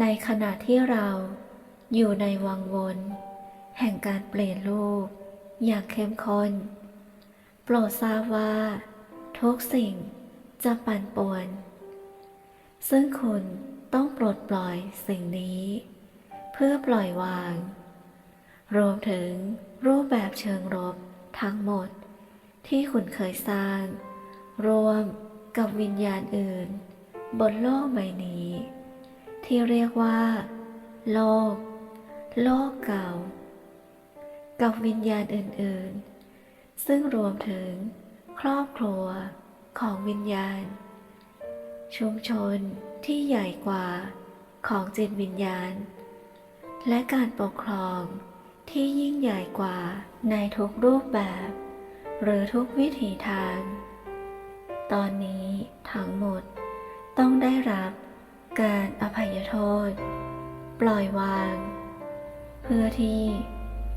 ในขณะที่เราอยู่ในวังวน แห่งการเปลี่ยนรูป อย่างเข้มข้น โปรดทราบว่า ทุกสิ่งจะปั่นป่วน ซึ่งคุณต้องปลดปล่อยสิ่งนี้ เพื่อปล่อยวาง รวมถึงรูปแบบเชิงรบทั้งหมด ที่คุณเคยสร้าง รวมกับวิญญาณอื่น บนโลกใบนี้ ที่เรียกว่า โลก โลกเก่า กับวิญญาณอื่นๆ ซึ่งรวมถึงครอบครัวของวิญญาณ ชุมชนที่ใหญ่กว่าของจิตวิญญาณ และการปกครองที่ยิ่งใหญ่กว่าในทุกรูปแบบ หรือทุกวิถีทาง ตอนนี้ทั้งหมดต้องได้รับ การอภัยโทษ ปล่อยวาง เพื่อที่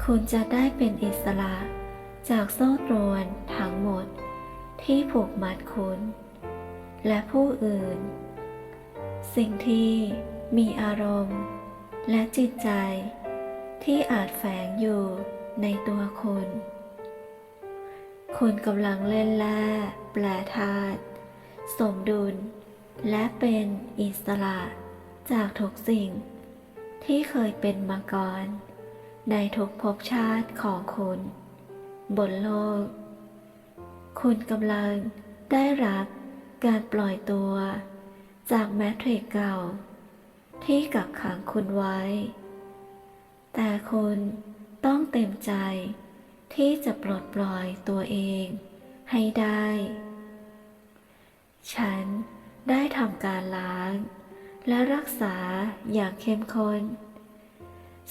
คุณจะได้เป็นอิสระจากโซ่ตรวนทั้งหมดที่ผูกมัดคุณ และผู้อื่น สิ่งที่มีอารมณ์ และจิตใจที่อาจแฝงอยู่ในตัวคุณ คุณกำลังเล่นแร่แปลธาตุสมดุล และเป็นอิสระจากทุกสิ่ง ที่เคยเป็นมาก่อน ในทุกภพชาติของคุณ บนโลก คุณกำลังได้รับการปล่อยตัว จากแมทริกเก่า ที่กักขังคุณไว้ แต่คุณต้องเต็มใจที่จะปลดปล่อยตัวเองให้ได้ ฉัน ได้ทำการล้าง และรักษาอย่างเข้มข้น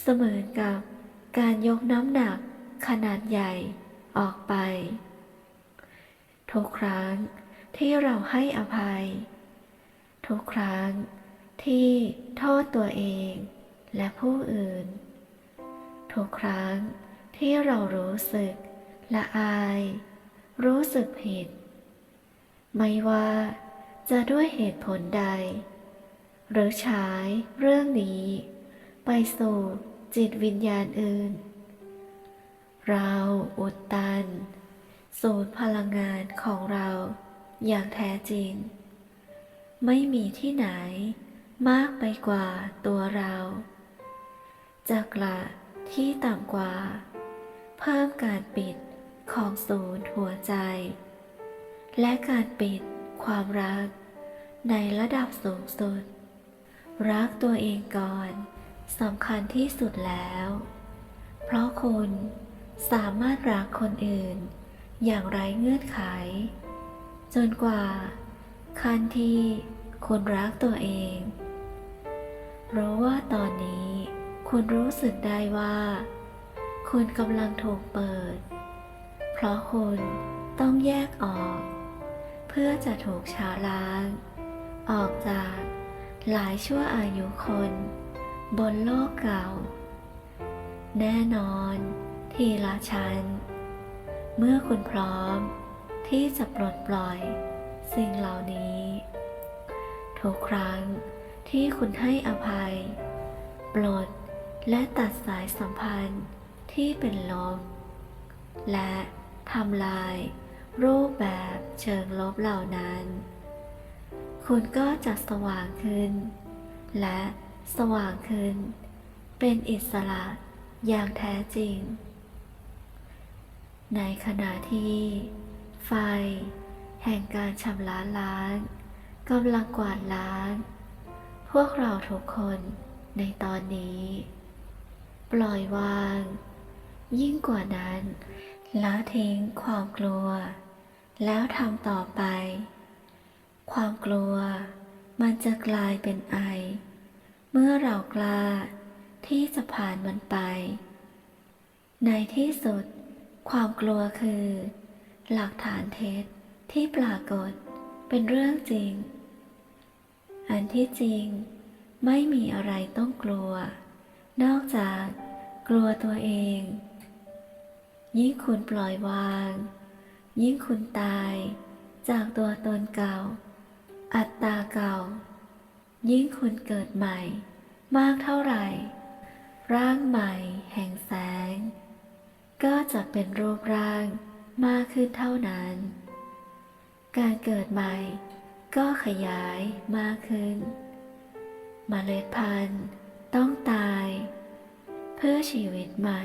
เสมือนกับการยกน้ำหนักขนาดใหญ่ออกไป ทุกครั้งที่เราให้อภัย ทุกครั้งที่โทษตัวเองและผู้อื่น ทุกครั้งที่เรารู้สึกละอาย รู้สึกผิด ไม่ว่า จะด้วยเหตุผลใด หรือใช้เรื่องนี้ ไปสู่จิตวิญญาณอื่น เราอุดตัน สูญพลังงานของเราอย่างแท้จริง ไม่มีที่ไหนมากไปกว่าตัวเราจะกละที่ต่ำกว่า เพิ่มการปิดของศูนย์หัวใจ และการปิด ความรัก ในระดับสูงสุด รักตัวเองก่อนสำคัญที่สุดแล้ว เพราะคุณสามารถรักคนอื่น อย่างไร้เงื่อนไข จนกว่าขั้นที่คุณรักตัวเองรู้ว่าตอนนี้คุณรู้สึกได้ว่า คุณกำลังถูกเปิด เพราะคุณต้องแยกออก เพื่อจะถูกชาล้าง ออกจากหลายชั่วอายุคน บนโลกเก่า แน่นอน ทีละชั้น เมื่อคุณพร้อมที่จะปลดปล่อย สิ่งเหล่านี้ ทุกครั้งที่คุณให้อภัย ปลดและตัดสายสัมพันธ์ที่เป็นลบและทำลาย รูปแบบเชิงลบเหล่านั้น คุณก็จะสว่างขึ้น และสว่างขึ้น เป็นอิสระอย่างแท้จริง ในขณะที่ ไฟ แห่งการชำระล้างกำลังกวาดล้าง พวกเราทุกคนในตอนนี้ ปล่อยวาง ยิ่งกว่านั้นละทิ้งความกลัว แล้วทำต่อไป ความกลัวมันจะกลายเป็นไอ เมื่อเรากล้าที่จะผ่านมันไป ในที่สุด ความกลัวคือ หลักฐานเท็จที่ปรากฏเป็นเรื่องจริง อันที่จริงไม่มีอะไรต้องกลัว นอกจากกลัวตัวเอง ยิ่งคุณปล่อยวาง ยิ่งคุณตาย จากตัวตนเก่า อัตตาเก่า ยิ่งคุณเกิดใหม่ มากเท่าไหร่ ร่างใหม่แห่งแสง ก็จะเป็นรูปร่างมากขึ้นเท่านั้น การเกิดใหม่ ก็ขยายมากขึ้นเมล็ดพันธุ์ต้องตาย เพื่อชีวิตใหม่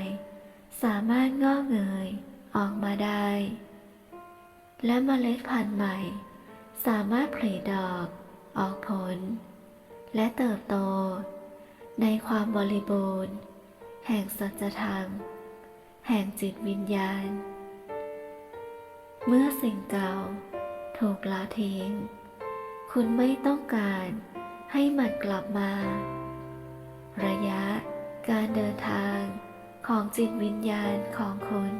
สามารถงอกเงยออกมาได้ และเมล็ดพันธุ์ใหม่ สามารถผลิดอก ออกผล และเติบโต ในความบริบูรณ์ แห่งสัจธรรม แห่งจิตวิญญาณ เมื่อสิ่งเก่า ถูกละทิ้ง คุณไม่ต้องการให้มันกลับมา ระยะการเดินทางของจิตวิญญาณของคุณ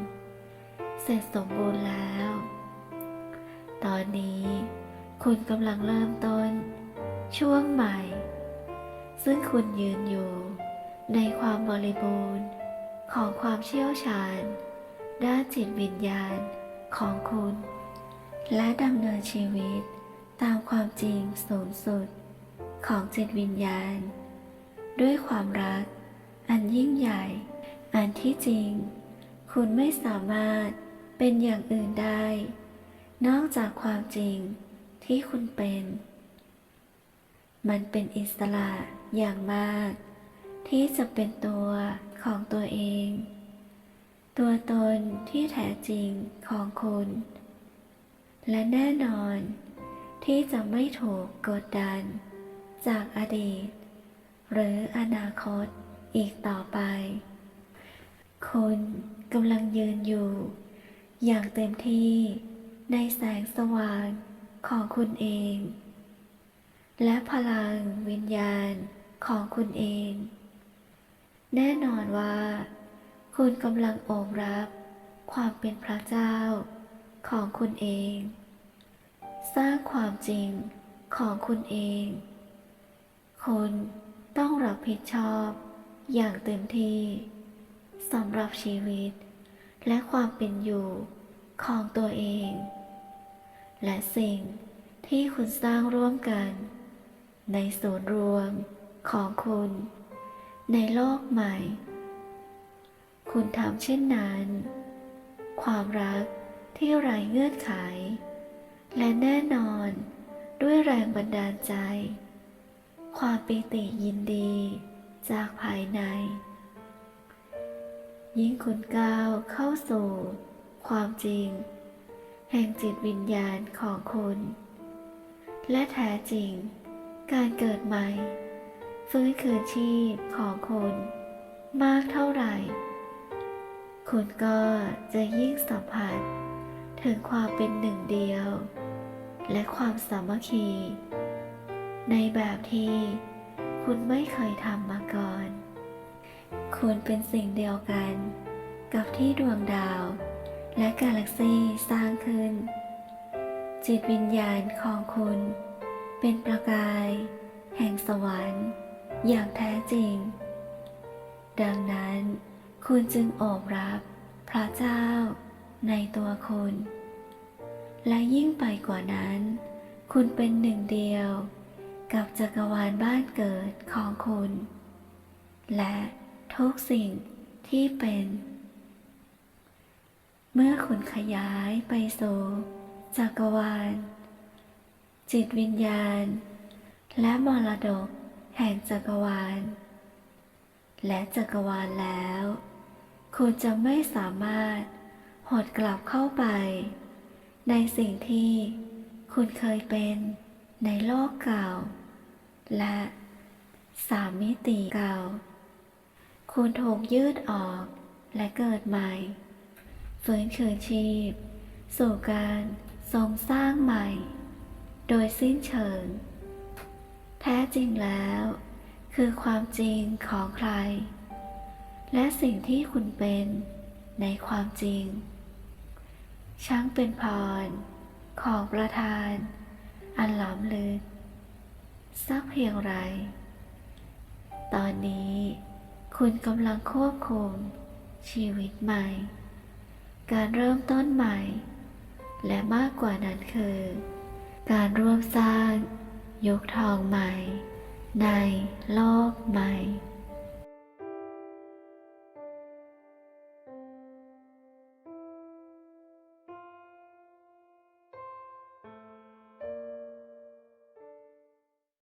เสร็จสมบูรณ์แล้ว ตอนนี้ คุณกำลังเริ่มต้น ช่วงใหม่ ซึ่งคุณยืนอยู่ ในความบริบูรณ์ของความเชี่ยวชาญ ด้านจิตวิญญาณของคุณ และดำเนินชีวิตตามความจริงสูงสุด ของจิตวิญญาณ ด้วยความรัก อันยิ่งใหญ่ อันที่จริง คุณไม่สามารถเป็นอย่างอื่นได้ นอกจากความจริงที่คุณเป็น มันเป็นอิสระอย่างมาก ที่จะเป็นตัวของตัวเอง ตัวตนที่แท้จริงของคุณ และแน่นอน ที่จะไม่ถูกกดดัน จากอดีต หรืออนาคตอีกต่อไป คุณกำลังยืนอยู่ อย่างเต็มที่ ในแสงสว่างของคุณเอง และพลังวิญญาณของคุณเอง แน่นอนว่า คุณกำลังโอบรับความเป็นพระเจ้าของคุณเอง สร้างความจริงของคุณเอง คุณต้องรับผิดชอบอย่างเต็มที่สำหรับชีวิตและความเป็นอยู่ ของตัวเอง และสิ่งที่คุณสร้างร่วมกัน ในศูนย์รวมของคุณ ในโลกใหม่ คุณทำเช่นนั้น ความรักที่ไร้เงื่อนไข และแน่นอนด้วยแรงบันดาลใจ ความปิติยินดีจากภายใน ยิ่งคุณก้าวเข้าสู่ ความจริง แห่งจิตวิญญาณของคุณ และแท้จริง การเกิดใหม่ ฟื้นคืนชีพของคุณมากเท่าไหร่ คุณก็จะยิ่งสัมผัส ถึงความเป็นหนึ่งเดียว และความสามัคคี ในแบบที่คุณไม่เคยทำมาก่อน คุณเป็นสิ่งเดียวกัน กับที่ดวงดาว และกาแล็กซีสร้างขึ้น จิตวิญญาณของคุณ เป็นประกาย แห่งสวรรค์อย่างแท้จริง ดังนั้นคุณจึงโอบรับพระเจ้าในตัวคุณ และยิ่งไปกว่านั้น คุณเป็นหนึ่งเดียวกับจักรวาลบ้านเกิดของคุณ และทุกสิ่งที่เป็น เมื่อคุณขยายไปสู่จักรวาล จิตวิญญาณ และมรดกแห่งจักรวาล และจักรวาลแล้ว คุณจะไม่สามารถหดกลับเข้าไป ในสิ่งที่คุณเคยเป็นในโลกเก่า และสามมิติเก่า คุณถูกยืดออกและเกิดใหม่ ฟื้นคืนชีพ สู่การทรงสร้างใหม่ โดยสิ้นเชิง แท้จริงแล้ว คือความจริงของใคร และสิ่งที่คุณเป็นในความจริง ช่างเป็นพร ของประธาน อันหล้ำลึกสักเพียงไร ตอนนี้คุณกำลังควบคุมชีวิตใหม่ การเริ่มต้นใหม่ และมากกว่านั้นคือ การร่วมสร้าง ยกทองใหม่ ในโลกใหม่